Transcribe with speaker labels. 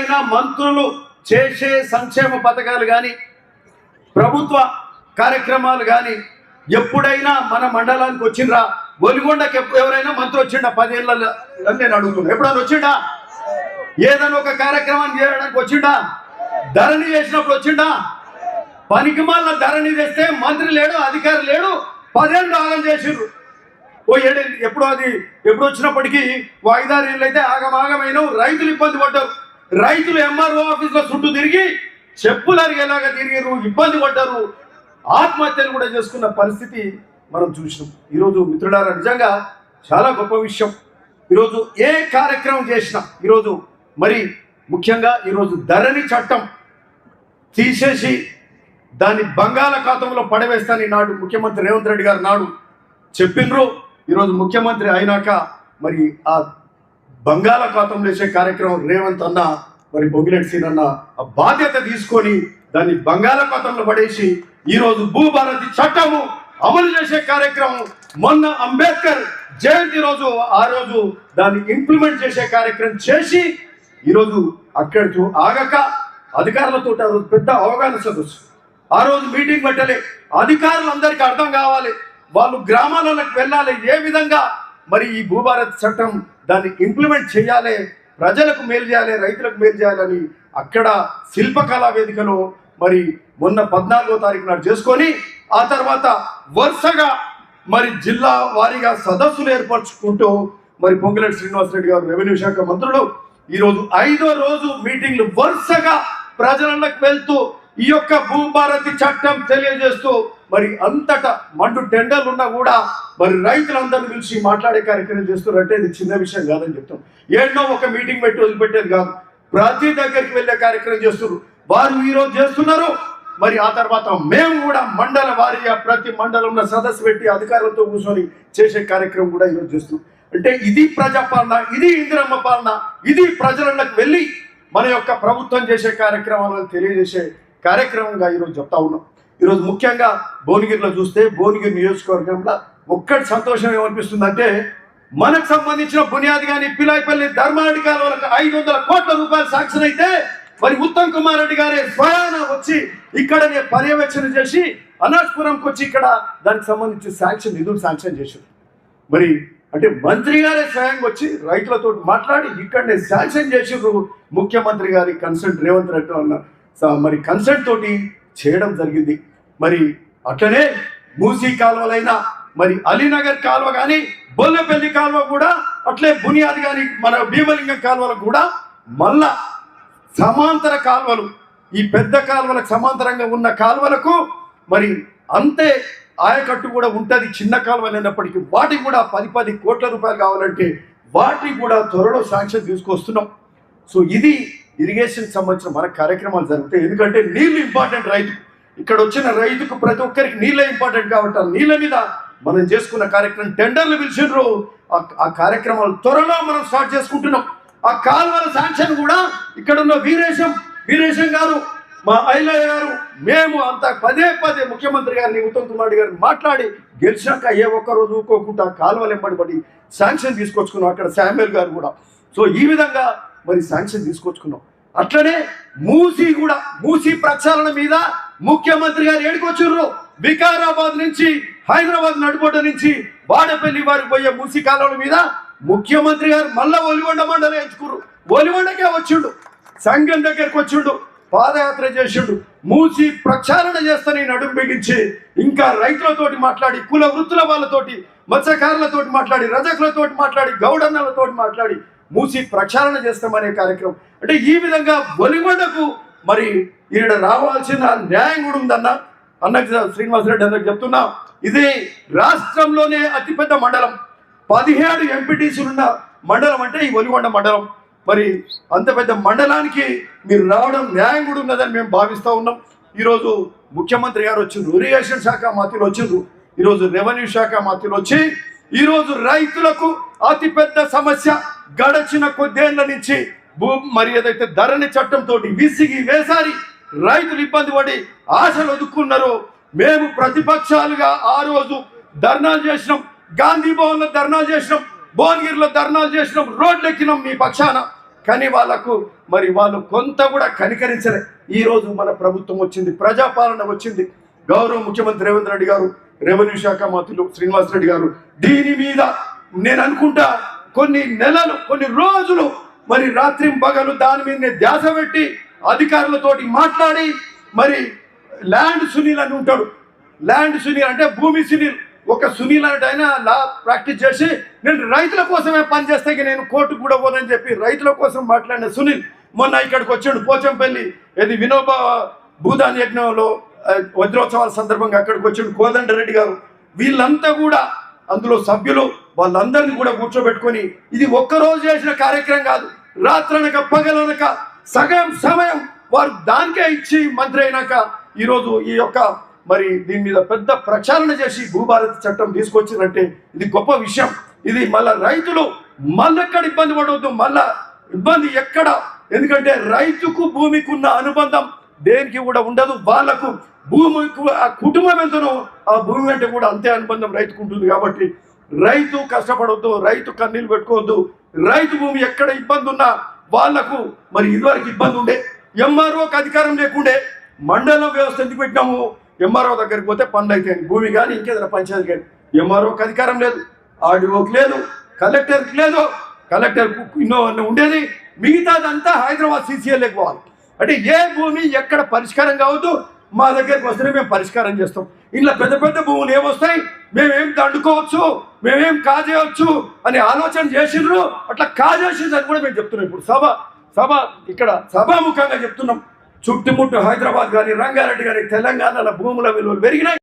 Speaker 1: ఎప్పుడైనా మంత్రులు చేసే సంక్షేమ పథకాలు కానీ ప్రభుత్వ కార్యక్రమాలు కానీ ఎప్పుడైనా మన మండలానికి వచ్చిండ్రా? ఒలిగొండకి ఎప్పుడు ఎవరైనా మంత్రి వచ్చిండా? పదేళ్ళ నేను అడుగుతున్నా. ఎప్పుడైనా వచ్చిండా? ఏదైనా ఒక కార్యక్రమాన్ని చేయడానికి వచ్చిండా? ధరణి చేసినప్పుడు వచ్చిండా? పనికి మళ్ళా ధరణి చేస్తే మంత్రి లేడు అధికారి లేడు పదేళ్ళు ఆగం చేసిండ్రు. ఓ ఏడు ఎప్పుడు అది ఎప్పుడు వచ్చినప్పటికీ వాయిదారీలు అయితే ఆగమాగమైన రైతులు ఇబ్బంది పడ్డారు. రైతులు ఎంఆర్ఓ ఆఫీస్లో చుట్టూ తిరిగి చెప్పులు అరిగేలాగా తిరిగారు ఇబ్బంది పడ్డారు. ఆత్మహత్యలు కూడా చేసుకున్న పరిస్థితి మనం చూసినాం. ఈరోజు మిత్రులారా నిజంగా చాలా గొప్ప విషయం. ఈరోజు ఏ కార్యక్రమం చేసినా ఈరోజు మరి ముఖ్యంగా ఈరోజు ధరణి చట్టం తీసేసి దాన్ని బంగాళాఖాతంలో పడవేస్తాని నాడు ముఖ్యమంత్రి రేవంత్ రెడ్డి గారు నాడు చెప్పిండ్రు. ఈరోజు ముఖ్యమంత్రి అయినాక మరి ఆ బంగాళాఖాతంలో వేసే కార్యక్రమం రేవంత్ అన్న మరి పొంగిరెడ్డి సీన్ ఆ బాధ్యత తీసుకొని దాన్ని బంగాళాఖాతంలో పడేసి ఈరోజు భూభారతి చట్టము అమలు చేసే కార్యక్రమం మొన్న అంబేద్కర్ జయంతి రోజు ఆ రోజు దాన్ని ఇంప్లిమెంట్ చేసే కార్యక్రమం చేసి ఈరోజు అక్కడ చూ- ఆగక అధికారులతో ఆ రోజు పెద్ద అవగాహన సదస్సు. ఆ రోజు మీటింగ్ పెట్టలే. అధికారులందరికీ అర్థం కావాలి. వాళ్ళు గ్రామాలకు వెళ్ళాలి. ఏ విధంగా మరి ఈ భూభారత్ చట్టం దాన్ని ఇంప్లిమెంట్ చేయాలి? ప్రజలకు మేలు చేయాలి రైతులకు మేలు చేయాలని అక్కడ శిల్పకళా వేదికలో మరి మొన్న పద్నాలుగో తారీఖు నాడు చేసుకొని ఆ తర్వాత వరుసగా మరి జిల్లా వారీగా సదస్సులు ఏర్పరచుకుంటూ మరి పొంగిరెడ్డి శ్రీనివాసరెడ్డి గారు రెవెన్యూ శాఖ మంత్రులు ఈరోజు ఐదో రోజు మీటింగ్లు వరుసగా ప్రజలకు వెళ్తూ ఈ యొక్క భూభారతి చట్టం తెలియజేస్తూ మరి అంతటా మండు టెండర్లు ఉన్నా కూడా మరి రైతులందరిని పిలిచి మాట్లాడే కార్యక్రమం చేస్తున్నారంటే ఇది చిన్న విషయం కాదని చెప్తాం. ఏడో ఒక మీటింగ్ పెట్టి వదిలిపెట్టేది కాదు. ప్రతి దగ్గరికి వెళ్ళే కార్యక్రమం చేస్తున్నారు. వారు ఈరోజు చేస్తున్నారు. మరి ఆ తర్వాత మేము కూడా మండల వారీగా ప్రతి మండలంలో సదస్సు పెట్టి అధికారులతో కూర్చొని చేసే కార్యక్రమం కూడా ఈరోజు చేస్తున్నాం. అంటే ఇది ప్రజాపాలన ఇది ఇందిరమ్మ పాలన ఇది ప్రజలకు వెళ్ళి మన యొక్క ప్రభుత్వం చేసే కార్యక్రమాలను తెలియజేసే కార్యక్రమంగా ఈరోజు చెప్తా ఉన్నాం. ఈరోజు ముఖ్యంగా భువనగిరిలో చూస్తే భువనగిరి నియోజకవర్గంలో ఒక్కటి సంతోషం ఏమనిపిస్తుందంటే మనకు సంబంధించిన బునియాది కానీ పిలాయిపల్లి ధర్మారెడ్డి కాలువలకు ఐదు వందల కోట్ల రూపాయలు సాంక్షన్ అయితే మరి ఉత్తమ్ కుమార్ రెడ్డి గారే స్వయాన వచ్చి ఇక్కడనే పర్యవేక్షణ చేసి అనాజ్పురంకి వచ్చి ఇక్కడ దానికి సంబంధించి శాంక్షన్ నిధులు శాంక్షన్ చేశారు. మరి అంటే మంత్రి గారే స్వయంగా వచ్చి రైతులతో మాట్లాడి ఇక్కడనే శాంక్షన్ చేసిర్రు ముఖ్యమంత్రి గారి కన్సల్ట్ రేవంత్ రెడ్డి అన్న మరి కన్సల్ట్ తోటి చేయడం జరిగింది. మరి అట్లనే మూసీ కాలువలైనా మరి అలీనగర్ కాలువ కానీ బొల్లపల్లి కాలువ కూడా అట్లే బునియాది కానీ మన భీమలింగం కాలువలకు కూడా మళ్ళా సమాంతర కాలువలు ఈ పెద్ద కాలువలకు సమాంతరంగా ఉన్న కాలువలకు మరి అంతే ఆయకట్టు కూడా ఉంటుంది. చిన్న కాలువలు అయినప్పటికీ వాటికి కూడా పది పది కోట్ల రూపాయలు కావాలంటే వాటికి కూడా త్వరలో శాంక్షన్ తీసుకొస్తున్నాం. సో ఇది ఇరిగేషన్ సంబంధించిన మన కార్యక్రమాలు జరుగుతాయి. ఎందుకంటే నీళ్ళు ఇంపార్టెంట్ రైతు. ఇక్కడ వచ్చిన రైతుకు ప్రతి ఒక్కరికి నీళ్ళే ఇంపార్టెంట్ కాబట్టి ఆ నీళ్ళ మీద మనం చేసుకున్న కార్యక్రమం టెండర్లు పిలిచిండ్రు. ఆ- కార్యక్రమాలు త్వరలో మనం స్టార్ట్ చేసుకుంటున్నాం. ఆ కాలువల శాంక్షన్ కూడా ఇక్కడ ఉన్న వీరేశం వీరేశం గారు మా ఐలయ్య గారు మేము అంత పదే పదే ముఖ్యమంత్రి గారిని ఉత్తమ్ కుమార్ గారిని మాట్లాడి గెలిచాక ఏ ఒక్క ఊకోకుండా కాలువలు ఎంబడిపడి శాంక్షన్ తీసుకొచ్చుకున్నాం అక్కడ శామ్యుల్ గారు కూడా. సో ఈ విధంగా మరి శాంక్షన్ తీసుకొచ్చుకున్నాం. అట్లనే మూసీ కూడా మూసి ప్రక్షాళన మీద ముఖ్యమంత్రి గారు ఏడుకొచ్చుర్రు? వికారాబాద్ నుంచి హైదరాబాద్ నడుబొడ్డ నుంచి వాడపల్లి వారికి పోయే మూసి కాలువల మీద ముఖ్యమంత్రి గారు మళ్ళా ఒలిగొండ మండలం ఎంచుకుర్రు. ఒలిగొండకే వచ్చిండు. సంఘం దగ్గరకు వచ్చిండు. పాదయాత్ర చేసిండు. మూసి ప్రక్షాళన చేస్తని నడుము బిగించి ఇంకా రైతులతోటి మాట్లాడి కుల వృత్తుల వాళ్ళతోటి మత్స్యకారులతోటి మాట్లాడి రజకులతోటి మాట్లాడి గౌడన్నలతోటి మాట్లాడి మూసి ప్రక్షాళన చేస్తామనే కార్యక్రమం. అంటే ఈ విధంగా ఒలిగొండకు మరి ఈడ రావాల్సిన న్యాయం కూడా ఉందన్న. అన్నకి శ్రీనివాసరెడ్డి అందరికి చెప్తున్నా ఇది రాష్ట్రంలోనే అతిపెద్ద మండలం. పదిహేడు ఎంపీటీసీలు ఉన్న మండలం అంటే ఈ ఒలిగొండ మండలం. మరి అంత పెద్ద మండలానికి మీరు రావడం న్యాయం కూడా ఉన్నదని మేము భావిస్తూ ఉన్నాం. ఈరోజు ముఖ్యమంత్రి గారు వచ్చిండ్రు ఇరిగేషన్ శాఖ మాత్రం వచ్చిండ్రు. ఈరోజు రెవెన్యూ శాఖ మంత్రులు వచ్చి ఈరోజు రైతులకు అతిపెద్ద సమస్య గడచిన కొద్దేళ్ళ నుంచి భూ మరి ఏదైతే ధరణి చట్టంతో విసిగి వేసారి రైతులు ఇబ్బంది పడి ఆశలు ఒదుక్కున్నారో. మేము ప్రతిపక్షాలుగా ఆ రోజు ధర్నాలు చేసినాం. గాంధీ భవన్లో ధర్నాలు చేసినాం. భువనగిరిలో ధర్నాలు చేసినాం. రోడ్లు ఎక్కినాం మీ పక్షాన. కానీ వాళ్ళకు మరి వాళ్ళు కొంత కూడా కనికరించలే. ఈ రోజు మన ప్రభుత్వం వచ్చింది ప్రజాపాలన వచ్చింది. గౌరవ ముఖ్యమంత్రి రేవంత్ రెడ్డి గారు రెవెన్యూ శాఖ మంత్రులు శ్రీనివాస్ రెడ్డి గారు దీని మీద నేను అనుకుంటా కొన్ని నెలలు కొన్ని రోజులు మరి రాత్రి పగలు దాని మీదనే ధ్యాస పెట్టి అధికారులతోటి మాట్లాడి మరి ల్యాండ్ సునీల్ అని ఉంటాడు. ల్యాండ్ సునీల్ అంటే భూమి సునీల్. ఒక సునీల్ అంటే లా ప్రాక్టీస్ చేసి నేను రైతుల కోసమే పనిచేస్తే నేను కోర్టు కూడా పోనని చెప్పి రైతుల కోసం మాట్లాడిన సునీల్ మొన్న ఇక్కడికి వచ్చాడు పోచంపల్లి. ఇది వినోబ భూదాన్ యజ్ఞంలో వజ్రోత్సవాల సందర్భంగా అక్కడికి వచ్చాడు కోదండ రెడ్డి గారు. వీళ్ళంతా కూడా అందులో సభ్యులు వాళ్ళందరినీ కూడా కూర్చోబెట్టుకొని ఇది ఒక్కరోజు చేసిన కార్యక్రమం కాదు. రాత్రనక పగలనక సగం సమయం వారు దానికే ఇచ్చి మంత్రి అయినాక ఈరోజు ఈ యొక్క మరి దీని మీద పెద్ద ప్రచారణ చేసి భూభారత చట్టం తీసుకొచ్చిందంటే ఇది గొప్ప విషయం. ఇది మళ్ళా రైతులు మళ్ళెక్కడ ఇబ్బంది పడవద్దు మళ్ళా ఇబ్బంది ఎక్కడ? ఎందుకంటే రైతుకు భూమికి ఉన్న అనుబంధం దేనికి కూడా ఉండదు వాళ్ళకు భూమికి ఆ కుటుంబం ఎంతనో ఆ భూమి అంటే కూడా అంతే అనుబంధం రైతుకు ఉంటుంది కాబట్టి రైతు కష్టపడవద్దు రైతు కన్నీళ్ళు పెట్టుకోవద్దు రైతు భూమి ఎక్కడ ఇబ్బంది ఉన్నా వాళ్ళకు మరి ఇదివరకు ఇబ్బంది ఉండే ఎంఆర్ఓకి అధికారం లేకుండే మండలం వ్యవస్థ ఎందుకు పెట్టినాము? ఎంఆర్ఓ దగ్గరికి పోతే పనులు అయితే భూమి కానీ ఇంకేదైనా పంచాయతీ కానీ ఎంఆర్ఓకి అధికారం లేదు. ఆర్డీఓకి లేదు కలెక్టర్కి లేదు. కలెక్టర్ ఇన్నో ఉండేది. మిగతాదంతా హైదరాబాద్ సీసీఎల్ఏకి పోవాలి. అంటే ఏ భూమి ఎక్కడ పరిష్కారం కావద్దు? మా దగ్గరికి వస్తేనే మేము పరిష్కారం చేస్తాం. ఇంట్లో పెద్ద పెద్ద భూములు ఏమొస్తాయి? మేమేం దండుకోవచ్చు? మేమేం కాజేయవచ్చు అనే ఆలోచన చేసిండ్రు. అట్లా కాజేసింది అని కూడా మేము చెప్తున్నాం ఇప్పుడు. సభ సభ ఇక్కడ సభాముఖంగా చెప్తున్నాం. చుట్టుముట్టు హైదరాబాద్ కానీ రంగారెడ్డి కానీ తెలంగాణలో భూముల విలువలు పెరిగినాయి.